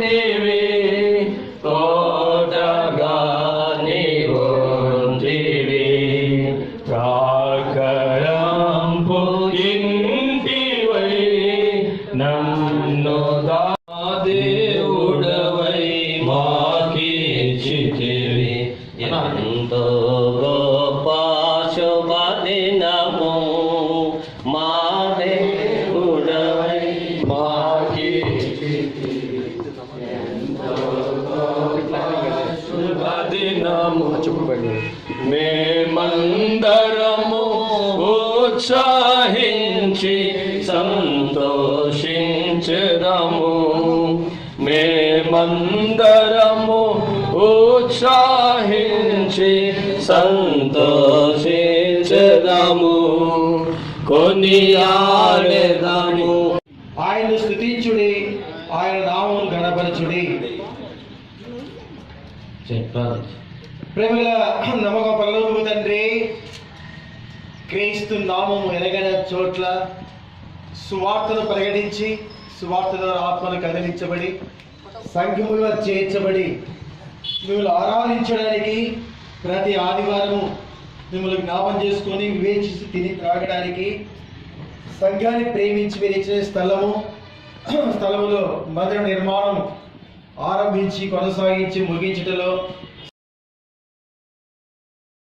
నీవి కోటగా నీవుంటివి ప్రాకరంపు ఇంటివై నన్ను దా దేవుడవై మాకీచితివి ఎంతో మేమందరము ఉత్సాహించి సంతోషించదము. మేమందరము ఉత్సాహించి సంతోషించదము. కొనియాడెదము ఆయన స్థుతించుడే ఆయన నామం గణపరచుడి. చెప్పాలి. ప్రేమల నమ్మకం పల్లవు తండ్రి క్రీస్తు నామం ఎరగని చోట్ల సువార్తను ప్రకటించి సువార్త ద్వారా ఆత్మను కదిలించబడి సంఘముగా చేర్చబడి మిమ్మల్ని ఆరాధించడానికి ప్రతి ఆదివారము మిమ్మల్ని జ్ఞాపం చేసుకొని వివేచించి తిని త్రాగడానికి సంఘాన్ని ప్రేమించి మీరు ఇచ్చిన స్థలము స్థలములో మందిర నిర్మాణం ఆరంభించి కొనసాగించి ముగించటలో